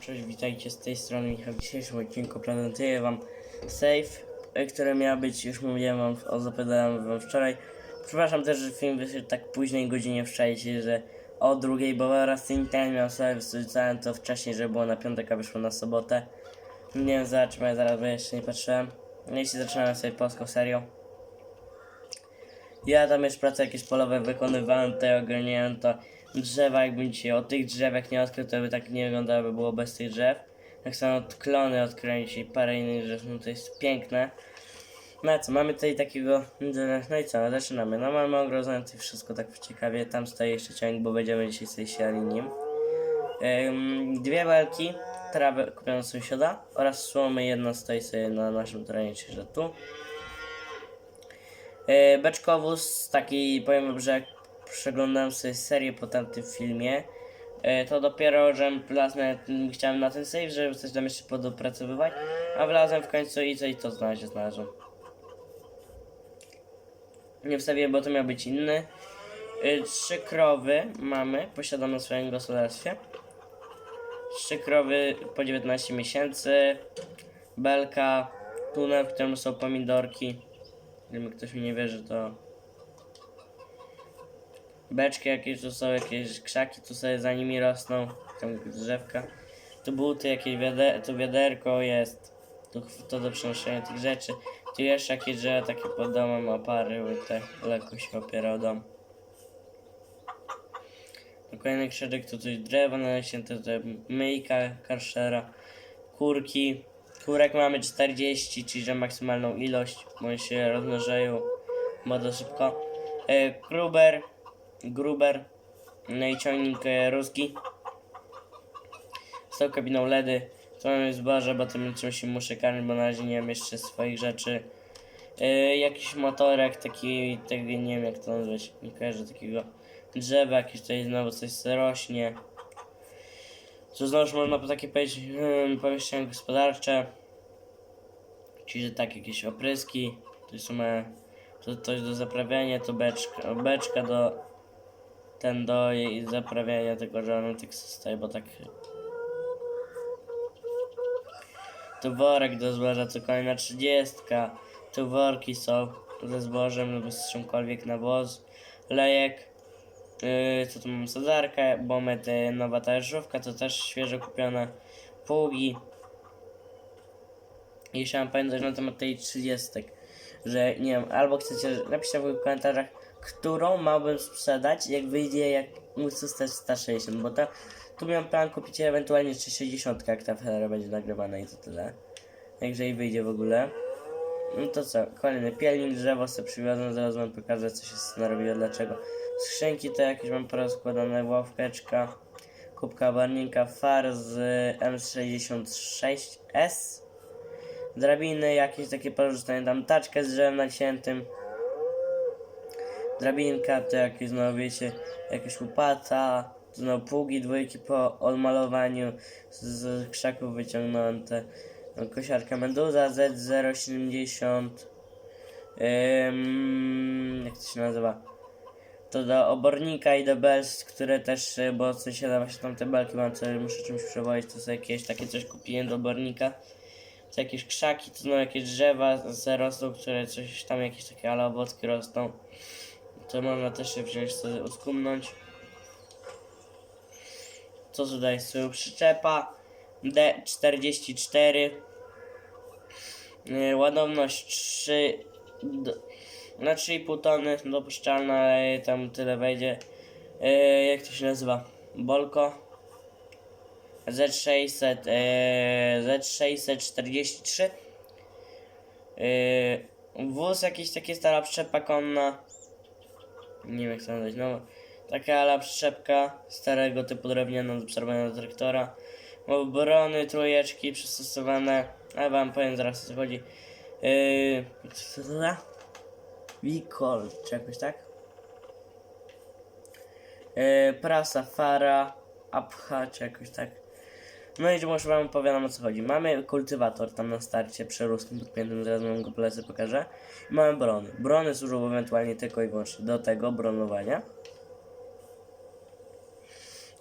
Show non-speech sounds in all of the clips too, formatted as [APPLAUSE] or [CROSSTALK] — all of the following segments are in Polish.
Cześć, witajcie z tej strony Michał. W dzisiejszym odcinku prezentuję wam save, które miała być, już mówiłem wam, o, zapowiadałem wam wczoraj. Przepraszam też, że film wyszedł tak późnej godzinie wczoraj, że o drugiej, bo oraz internet miał sobie wrzucałem to wcześniej, żeby było na piątek, a wyszło na sobotę. Nie wiem, zobaczymy, zaraz, bo jeszcze nie patrzyłem. No i się zaczynałem sobie polską serią. Ja tam już prace jakieś polowe wykonywałem, tutaj ogarniałem to drzewa, jakbym dzisiaj o tych drzewach nie odkrył, to by tak nie wyglądało, by było bez tych drzew. Tak samo klony odkryłem dzisiaj, parę innych drzew, no to jest piękne. No co, mamy tutaj takiego, no i co, zaczynamy. No mamy ogrodzone wszystko tak ciekawie, tam stoi jeszcze ciągnik, bo będziemy dzisiaj sobie siali nim. Ym, dwie belki, trawę kupioną sąsiada oraz słomy, jedna stoi sobie na naszym terenie, czyli tu. E, Beczkowóz, taki powiem że przeglądałem sobie serię po tamtym filmie, e, to dopiero, że wlazłem, chciałem na ten save, żeby coś tam jeszcze podopracowywać, a wlazłem w końcu i co to znaleźć znalazłem. Nie wstawiłem, bo to miał być inny. E, Trzy krowy mamy, posiadam w swoim gospodarstwie. Trzy krowy po 19 miesięcy, belka, tunel, w którym są pomidorki. Gdyby ktoś mi nie wierzy, to beczki jakieś, tu są jakieś krzaki, tu sobie za nimi rosną, tam drzewka. Tu buty, jakieś wiader tu wiaderko jest, tu to do przenoszenia tych rzeczy. Tu jeszcze jakieś drzewa takie pod domem, bo te lekko się opiera o dom. Tu Kolejny krzyżyk, tu coś drzewo naleśnięte, to myjka, karszera, kurki. Kurek mamy 40, czyli że maksymalną ilość, bo się rozmnażają bardzo szybko. E, Gruber, no i ciągnik e, ruski. Z tą kabiną LEDy. Tu mamy zboże, bo tym czym się muszę karmić, bo na razie nie mam jeszcze swoich rzeczy. E, jakiś motorek, taki, tego nie wiem jak to nazwać, nie kojarzę takiego drzewa, jakieś tutaj znowu coś co rośnie. Tu znowu można po takie powiedzieć hmm, pomieszczenia gospodarcze. Czyli że tak, jakieś opryski. Tu są e, coś do zaprawiania, to beczka, beczka do ten do jej zaprawiania, że on tak zostaje, bo tak tu worek do zboża, to kolejna trzydziestka. Tu worki są ze zbożem lub z czymkolwiek na woz. Lejek. Yy, co tu mam? Sadzarkę, bomet, nowa talerzówka, to też świeżo kupione. Pługi. I chciałem pamiętać na temat tej 30, że nie wiem, albo chcecie, napiszcie w komentarzach, którą miałbym sprzedać, jak wyjdzie, jak muszę stać 160, bo ta, tu miałem plan kupić ewentualnie jeszcze 60, jak ta fera będzie nagrywana i to tyle. Jak jej wyjdzie w ogóle. No to co, kolejny pielnik, drzewo sobie przywiozłem, zaraz wam pokażę co się narobiło, dlaczego. Skrzynki to jakieś mam porozkładane, ławkeczka, kubka barninka, far z M66S, drabiny jakieś takie porzucone, tam taczkę z drzewem naciętym, drabinka to jakieś znowu wiecie, jakaś łopata, znowu pługi dwójki po odmalowaniu z, krzaków wyciągnięte, no, kosiarka Meduza Z070, Ym, jak to się nazywa? To do obornika i do belst, które też, y, bo coś się właśnie tam te belki mam, co muszę czymś przewozić, to sobie jakieś takie coś kupiłem do obornika. To jakieś krzaki, to no jakieś drzewa z rosną, które coś tam jakieś takie ale owocki rosną. To można też się wziąć sobie uskumnąć. Co tutaj jest? Przyczepa D44. Yy, ładowność 3 d- na 3,5 tony dopuszczalna, ale tam tyle wejdzie. Yy, jak to się nazywa? Bolko Z600 yy, Z643 yy, Wóz jakiś taki stara przyczepa konna Nie wiem jak to nazwać, no taka ala przyczepka starego typu drewniana do przerwania traktora obrony, trójeczki przystosowane, a wam powiem zaraz o co chodzi. Co to za? Wikol, czy jakoś tak? Yy, prasa, fara, apcha, czy jakoś tak. No i może wam opowiadam o co chodzi. Mamy kultywator tam na starcie przeruskim podpiętym, zaraz wam go polecę, pokażę. I mamy brony. Brony służą ewentualnie tylko i wyłącznie do tego bronowania.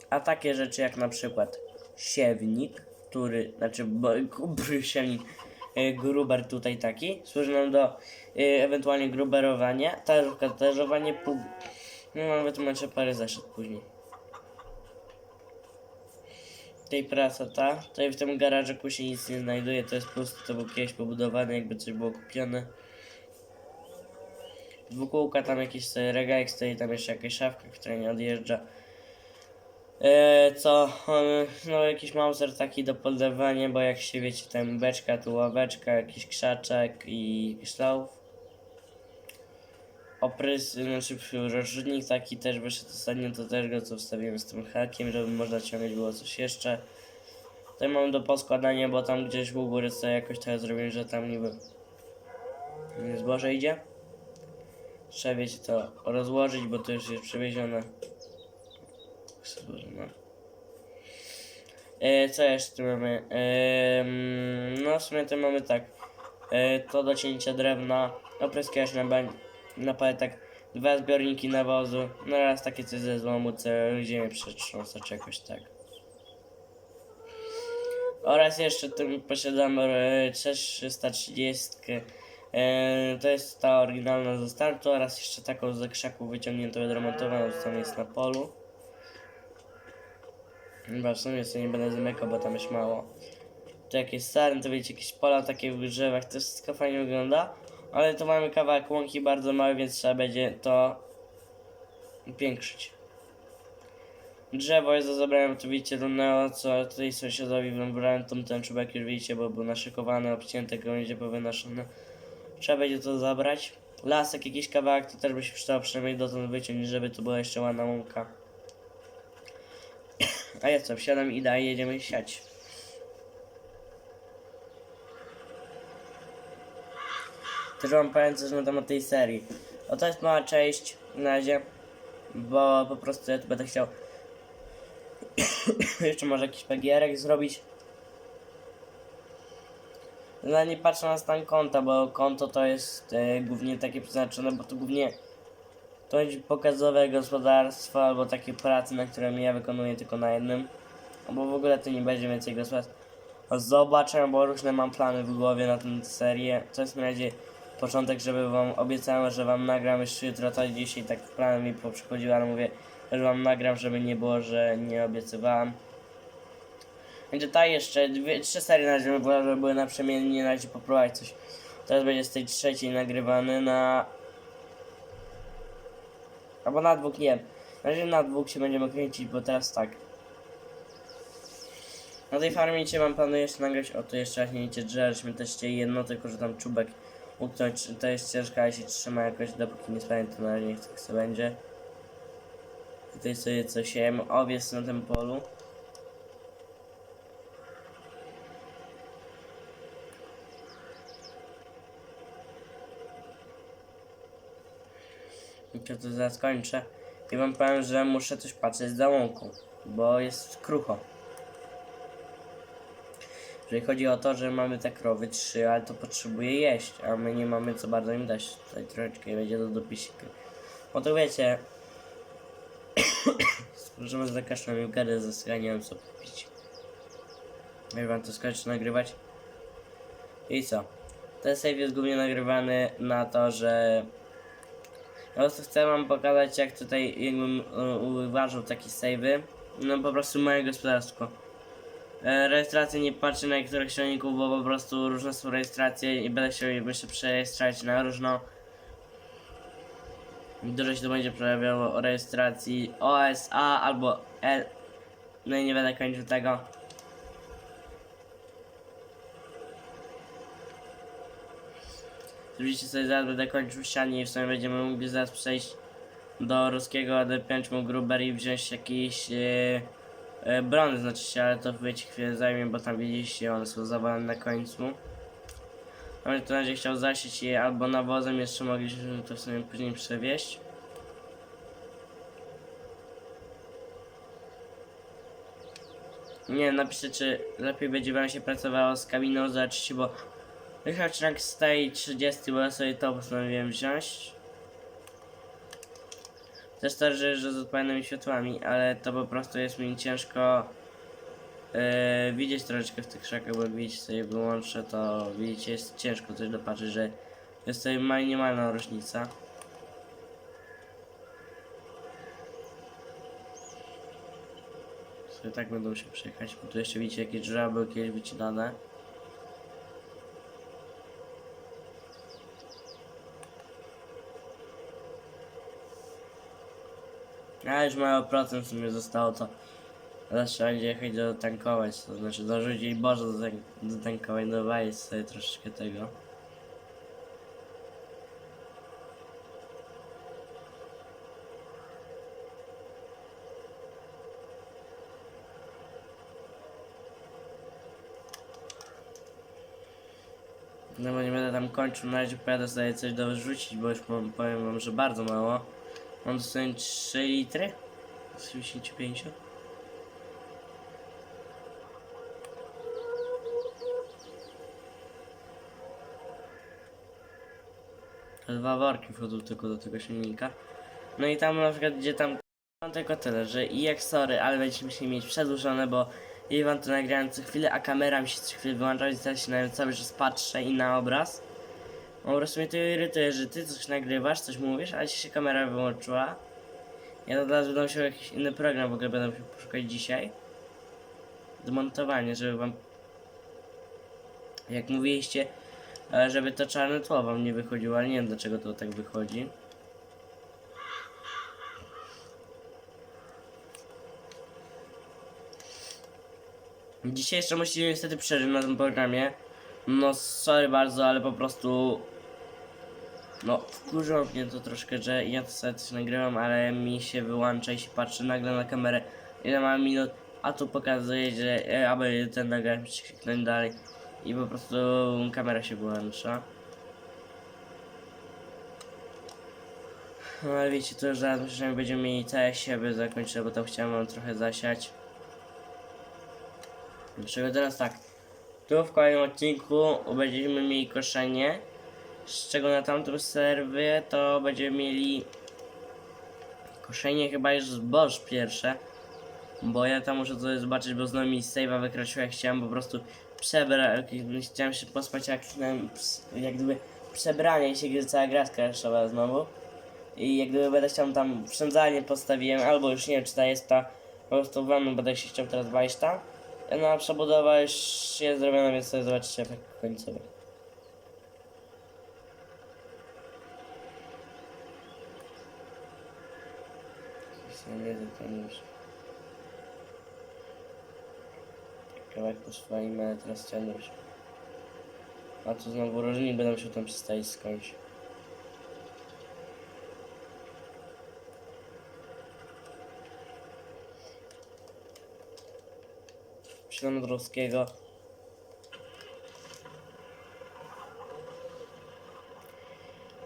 A takie rzeczy jak na przykład siewnik, który, znaczy siewnik, e, gruber tutaj taki, służy nam do e, ewentualnie gruberowania, tażowanie, pół, no mam wytłumaczę parę zaszedł później. Tej praca ta, tutaj w tym garażyku się nic nie znajduje, to jest pusty, to był kiedyś pobudowany, jakby coś było kupione. Dwukółka, tam jakiś sobie regałek stoi, tam jeszcze jakaś szafka, która nie odjeżdża. E, co, no jakiś mauser taki do podlewania, bo jak się wiecie, tam beczka, tu ławeczka, jakiś krzaczek i szlauf. Oprys, znaczy rozrzutnik taki też wyszedł ostatnio, to też co wstawiłem z tym hakiem, żeby można ciągnąć było coś jeszcze. Tutaj mam do poskładania, bo tam gdzieś u góry sobie jakoś tak zrobiłem, że tam niby zboże idzie. Trzeba wiecie to rozłożyć, bo to już jest przewiezione. E, co jeszcze tu mamy? No w sumie to mamy tak. E, to do cięcia drewna, opryskiwacz na, bań, na paletach, dwa zbiorniki nawozu, no oraz takie coś ze złomu, co ziemię przetrząsa czy jakoś tak. Oraz jeszcze tu posiadam e, 330. E, to jest ta oryginalna ze startu oraz jeszcze taką ze krzaków wyciągniętą i odremontowaną, co tam jest na polu. Chyba w sumie sobie nie będę zamykał, bo tam już mało. Tu jakieś sarny, to wiecie, jakieś pola takie w drzewach, to wszystko fajnie wygląda. Ale tu mamy kawałek łąki bardzo mały, więc trzeba będzie to upiększyć. Drzewo jest do zabrania, to widzicie, do Neo, co tutaj sąsiadowi wybrałem, tą ten czubek już widzicie, bo był naszykowany, obcięty, gałęzie powynoszone. Trzeba będzie to zabrać. Lasek, jakiś kawałek, to też by się przydało przynajmniej dotąd wyciąć, żeby tu była jeszcze ładna łąka. [COUGHS] A ja co, wsiadam i dalej jedziemy siać. Też wam powiem coś na temat tej serii. O to jest mała część na razie, bo po prostu ja tu będę chciał [COUGHS] jeszcze może jakiś PGR zrobić. No nie patrzę na stan konta, bo konto to jest e, głównie takie przeznaczone, bo to głównie to będzie pokazowe gospodarstwo albo takie prace, na które ja wykonuję tylko na jednym. Albo w ogóle to nie będzie więcej gospodarstw. Zobaczę, bo różne mam plany w głowie na tę serię. To jest na razie początek, żeby wam obiecałem, że wam nagram jeszcze jutro, to dzisiaj tak plan mi poprzychodził, ale mówię, że wam nagram, żeby nie było, że nie obiecywałem. Będzie ta jeszcze, dwie, trzy serie na razie wolał, żeby były naprzemiennie, na razie poprowadzić coś. Teraz będzie z tej trzeciej nagrywany na... Albo na dwóch, nie. Na razie na dwóch się będziemy kręcić, bo teraz tak. Na tej farmie mam planuję jeszcze nagrać, o tu jeszcze raz nie wiecie drzewa, żeśmy też jedno, tylko że tam czubek uknąć, to jest ciężko, ale się trzyma jakoś, dopóki nie spadnie, to na razie nie chcę, jak sobie będzie. Tutaj sobie coś siejemy, owiec na tym polu. To, to zaraz kończę. I wam powiem, że muszę coś patrzeć za łąką, bo jest krucho. Jeżeli chodzi o to, że mamy te krowy trzy, ale to potrzebuje jeść, a my nie mamy co bardzo im dać. Tutaj troszeczkę będzie do dopisika. No to wiecie, [COUGHS] możemy zakaszlać mi gadę zasyła, nie wiem co kupić. Jak wam to skończy nagrywać. I co? Ten save jest głównie nagrywany na to, że po prostu chcę wam pokazać jak tutaj jakbym e, uważał takie save'y. No po prostu moje gospodarstwo. E, rejestrację nie patrzę na niektórych silników, bo po prostu różne są rejestracje i będę chciał je jeszcze przerejestrować na różną. Dużo się to będzie przejawiało o rejestracji OSA albo L. No i nie będę kończył tego. Oczywiście sobie zaraz będę kończył ścianie i w sumie będziemy mogli zaraz przejść do ruskiego, odepiąć mu gruber i wziąć jakiś e, e, brony, znaczy się, ale to wiecie chwilę zajmie, bo tam widzieliście, one są zawalone na końcu. Ale to razie chciał zasieć je albo nawozem, jeszcze mogliśmy to w sumie później przewieźć. Nie napiszcie, czy lepiej będzie wam się pracowało z kabiną, zobaczycie, bo Wychodź z tej 30, bo ja sobie to postanowiłem wziąć. Też to, że, że z odpowiednimi światłami, ale to po prostu jest mi ciężko e, widzieć troszeczkę w tych krzakach, bo jak widzicie sobie wyłączę, to widzicie jest ciężko coś dopatrzeć, że jest tutaj minimalna różnica. Sobie tak będą się przejechać, bo tu jeszcze widzicie jakieś drzewa były kiedyś wycinane. A już mało procent w sumie zostało, to teraz trzeba będzie jechać dotankować, to znaczy dorzucić Boże do, tank do tankować, dowalić sobie troszeczkę tego. No bo nie będę tam kończył, na razie pojadę sobie coś dorzucić, bo już powiem wam, że bardzo mało. Mam dosłownie 3 litry z 75. To Dwa worki wchodzą tylko do tego silnika. No i tam na przykład, gdzie tam mam tylko tyle, że i jak sorry, ale będziemy musieli mieć przedłużone, bo i wam to nagrałem co chwilę, a kamera mi się co chwilę wyłącza, więc teraz się na cały czas patrzę i na obraz. Po prostu mnie to irytuje, że ty coś nagrywasz, coś mówisz, ale ci się kamera wyłączyła. Ja teraz będę musiał jakiś inny program w ogóle będę musiał poszukać dzisiaj. Zmontowanie, żeby wam... Jak mówiliście, e, żeby to czarne tło wam nie wychodziło, ale nie wiem dlaczego to tak wychodzi. Dzisiaj jeszcze musicie niestety przeżyć na tym programie. No sorry bardzo, ale po prostu no, wkurzyło mnie to troszkę, że ja to sobie coś nagrywam, ale mi się wyłącza i się patrzy nagle na kamerę, ile mam minut, a tu pokazuje, że e, aby ten nagrałem, kliknąć dalej i po prostu kamera się wyłącza. No ale wiecie, to już zaraz myślę, że będziemy mieli całe siebie zakończyć, bo tam chciałem trochę zasiać. Dlaczego teraz tak? Tu w kolejnym odcinku będziemy mieli koszenie. Z czego na tamtym serwie to będziemy mieli koszenie chyba już zboż pierwsze. Bo ja tam muszę coś zobaczyć, bo znowu mi save'a wykroczyła. Chciałem po prostu przebrać, chciałem się pospać jak, jak gdyby przebranie się, gdy cała gra skraszowa znowu. I jak gdyby będę chciał tam wszędzanie postawiłem, albo już nie wiem czy ta jest ta, po prostu w wannu będę się chciał teraz wejść tam. No a przebudowa już jest zrobiona, więc sobie zobaczycie efekt końcowy. Nie wiem, tam już. Kawałek po swoim, ale teraz już. A tu znowu różni będą się tam przestali skończyć. Ślądrowskiego.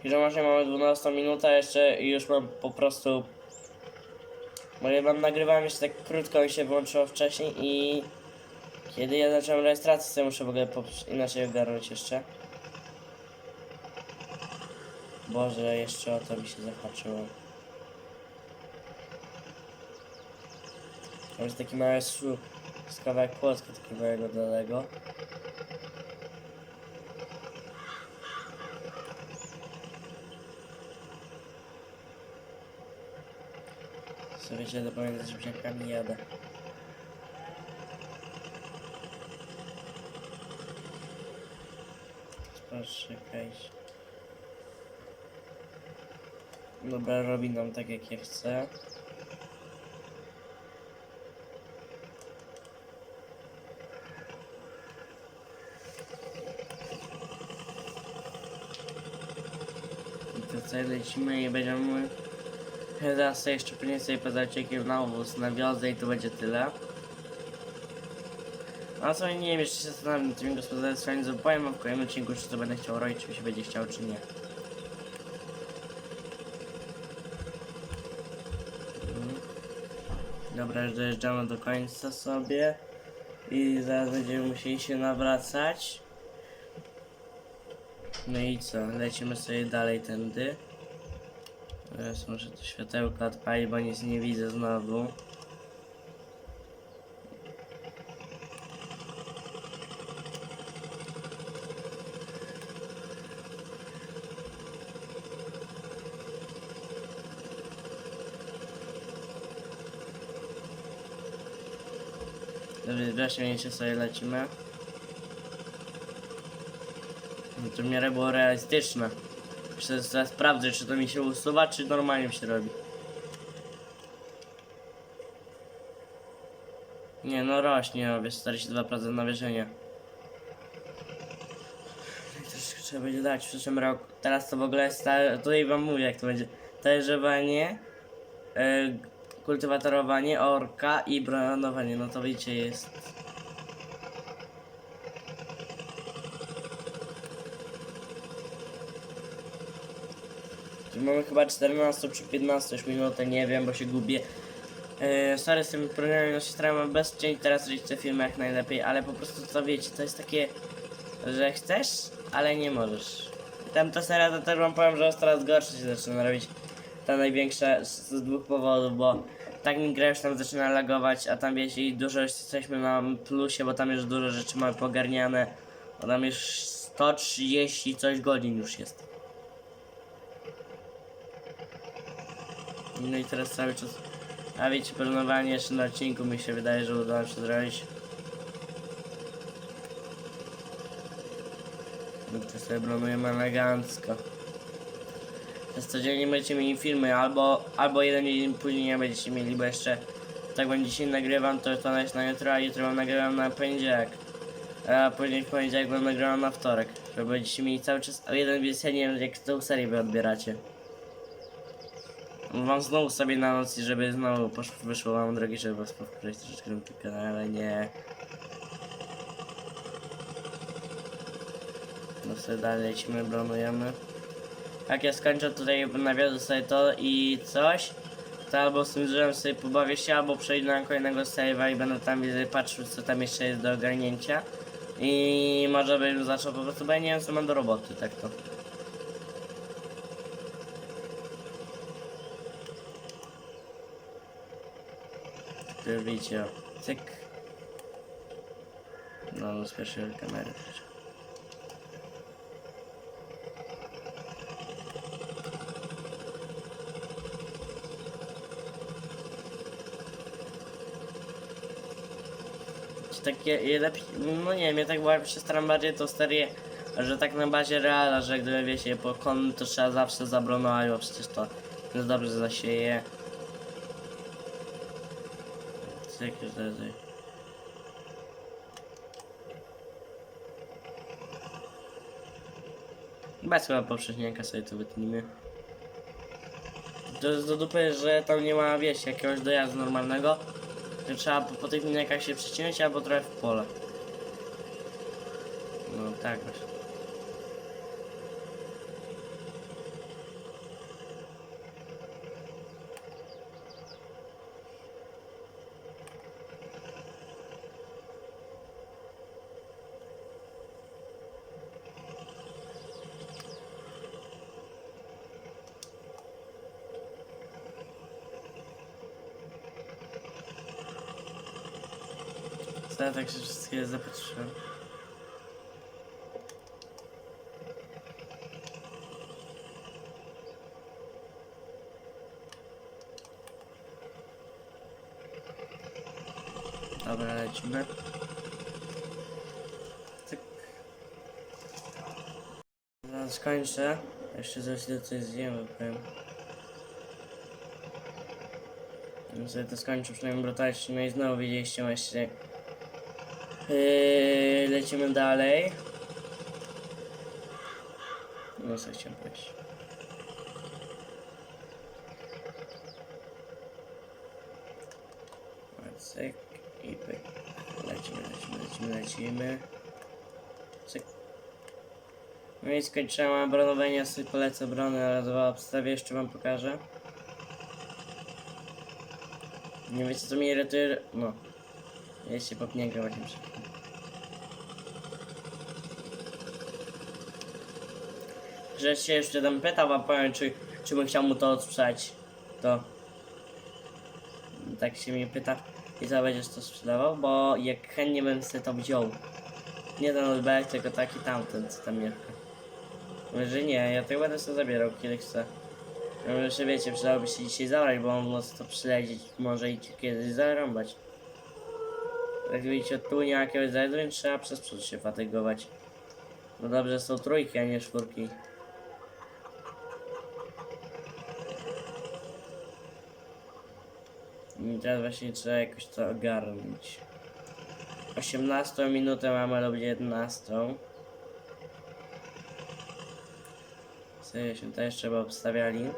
I że mamy 12 minutę jeszcze i już mam po prostu... Bo ja wam nagrywałem jeszcze tak krótko i się wyłączyło wcześniej i... Kiedy ja zacząłem rejestrację, to muszę w ogóle inaczej ogarnąć jeszcze. Boże, jeszcze o to mi się zahaczyło. To jest taki mały szum z kawałek płocka takiego małego dolego. Sobie się pamiętać, że brzegami jadę. Proszę, czekajcie. Dobra, robi nam tak jak ja chcę. I to co lecimy i będziemy Teraz jeszcze później sobie pozaciekiem na obóz nawiozę i to będzie tyle. A co nie wiem, jeszcze się zastanawiam nad tymi gospodarstwami, co powiem wam w kolejnym odcinku, czy to będę chciał robić, czy się będzie chciał, czy nie. Dobra, już dojeżdżamy do końca sobie i zaraz będziemy musieli się nawracać. No i co, lecimy sobie dalej tędy. Teraz muszę to światełko odpalić, bo nic nie widzę znowu. Dobrze, wreszcie sobie lecimy. No to w miarę było realistyczne. Jeszcze teraz sprawdzę, czy to mi się usuwa, czy normalnie się robi. Nie, no rośnie, o, wiesz, 42% nawierzenia. Troszkę trzeba będzie dać w przyszłym roku. Teraz to w ogóle jest, ta, tutaj wam mówię jak to będzie. Tajerzowanie, yy, kultywatorowanie, orka i bronowanie. No to widzicie, jest... mamy chyba 14 czy 15 już minutę, nie wiem, bo się gubię. Yy, sorry z tym programem, no się starałem bez cięć teraz robić te filmy jak najlepiej, ale po prostu to wiecie, to jest takie, że chcesz, ale nie możesz. Tam ta seria to też wam powiem, że jest coraz gorsze się zaczyna robić. Ta największa z, z dwóch powodów, bo tak mi gra już tam zaczyna lagować, a tam wiecie, i dużo już jesteśmy na plusie, bo tam już dużo rzeczy mamy pogarniane. Bo tam już 130 coś godzin już jest. No i teraz cały czas. A wiecie, planowanie jeszcze na odcinku mi się wydaje, że uda się zrobić. No to sobie planujemy elegancko. Przez codziennie będziecie mieli filmy, albo, albo jeden dzień później nie będziecie mieli, bo jeszcze tak jak dzisiaj nagrywam, to to jest na jutro, a jutro nagrywam na poniedziałek. A później w poniedziałek będę nagrywam na wtorek. Że będziecie mieli cały czas o jeden więc ja nie wiem jak tą serię wy odbieracie. Wam znowu sobie na noc, i żeby znowu poszło, wyszło wam drogi, żeby was powtórzyć troszeczkę na tym kanale, ale nie. No sobie dalej lecimy, bronujemy. Jak ja skończę tutaj, nawiozę sobie to i coś, to albo z tym drzewem sobie pobawię się, albo przejdę na kolejnego save'a i będę tam widzę, patrzył co tam jeszcze jest do ogarnięcia. I może bym zaczął po prostu, bo ja nie wiem co mam do roboty, tak to. Widzicie, cyk. No, z pierwszej kamery też. Takie lepiej, no nie wiem, ja tak się staram bardziej tą serię, że tak na bazie reala, że gdyby wiecie, po kon to trzeba zawsze zabronować, bo przecież to jest dobrze zasieje. Cyk. Bez chyba poprzedniaka sobie to wytnijmy. To jest do dupy, że tam nie ma, wiecie, jakiegoś dojazdu normalnego. Że trzeba po, po tych miniakach się przycinać albo trochę w pole. No tak właśnie. Ja tak się wszystkie zapatrzyłem. Dobra, lecimy. Cyk. Zaraz skończę. Jeszcze za chwilę coś zjemy, powiem. Ja sobie to skończę przynajmniej brutalicznie. No i znowu widzieliście właśnie. Yy, lecimy dalej. No co chciałem powiedzieć. Cyk i pyk. Lecimy, lecimy, lecimy, lecimy. Cyk. No i skończyłem bronowanie, sobie polecę brony, ale dwa obstawię, jeszcze wam pokażę. Nie wiecie co mnie irytuje? No. Ja się popnięgam właśnie przy. Że się jeszcze tam pytał, a powiem, czy, czy bym chciał mu to odsprzedać. To. Tak się mnie pyta. I za będziesz to sprzedawał, bo jak chętnie bym sobie to wziął. Nie ten odbek, tylko taki tamten, co tam mieszka. Mówię, że nie, ja tego będę sobie zabierał, kiedy chcę. Ja mówię, że wiecie, przydałoby się dzisiaj zabrać, bo on może to przyledzić, może i kiedyś zarąbać. Jak widzicie, tu nie ma jakiegoś zajednienia, trzeba przez przód się fatygować. No dobrze, są trójki, a nie czwórki. I teraz właśnie trzeba jakoś to ogarnąć. 18 minutę mamy lub 11. Sobie się też trzeba obstawiali.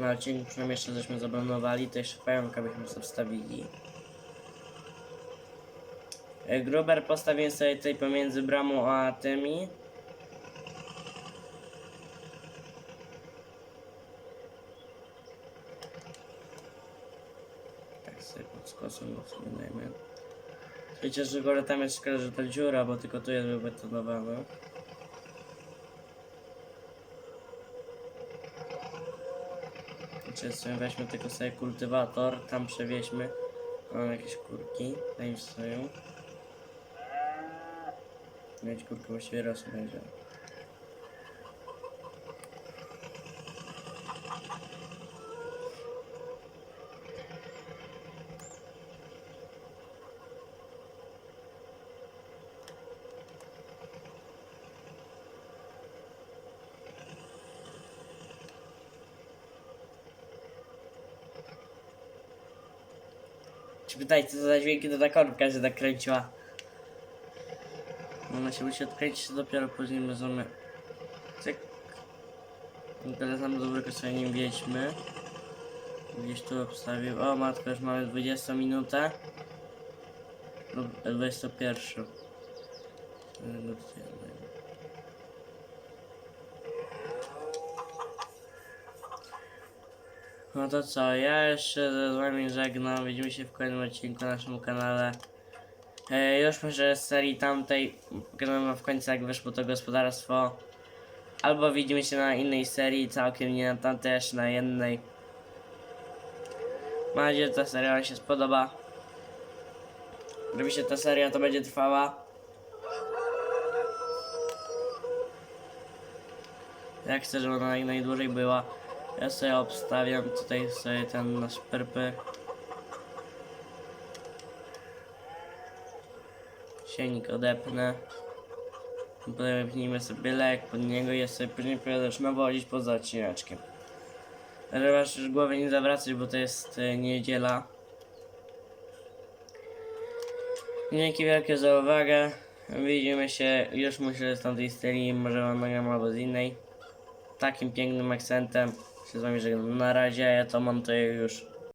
Na odcinku przynajmniej jeszcze żeśmy zabronowali, to jeszcze pająka byśmy sobie wstawili. E, Gruber postawiłem sobie tutaj pomiędzy bramą a tymi. Tak sobie pod skosem go sobie dajmy. Wiecie, że gore tam jest szkoda, że ta dziura, bo tylko tu jest wybetonowana. Sobie weźmy tylko sobie kultywator, tam przewieźmy. Mam jakieś kurki, tam stoją. Mieć kurkę właściwie raz będzie. Pytajcie, co za dźwięki to ta korbka się tak kręciła? Ona się musi odkręcić, to dopiero później możemy... Cyk. Teraz nam dobrego sobie nim wiedźmy. Gdzieś tu obstawił. O matko, już mamy 20 minutę. Lub 21. Lub No to co, ja jeszcze z wami żegnam, widzimy się w kolejnym odcinku na naszym kanale. E, już może z serii tamtej, wam w końcu jak wyszło to gospodarstwo. Albo widzimy się na innej serii, całkiem nie na tamtej, jeszcze na jednej. Mam nadzieję, że ta seria wam się spodoba. Oczywiście ta seria to będzie trwała. Jak chcę, żeby ona najdłużej była. Ja sobie obstawiam tutaj sobie ten nasz perpy. Sienik odepnę. Potem wepnijmy sobie lek pod niego i ja sobie później pojadę nawozić poza odcineczkiem. Ale już głowy nie zawracać, bo to jest e, niedziela. Dzięki wielkie za uwagę. Widzimy się już myślę z tamtej serii, może nagram albo z innej. Takim pięknym akcentem się z wami żegnam. Na razie ja to montuję już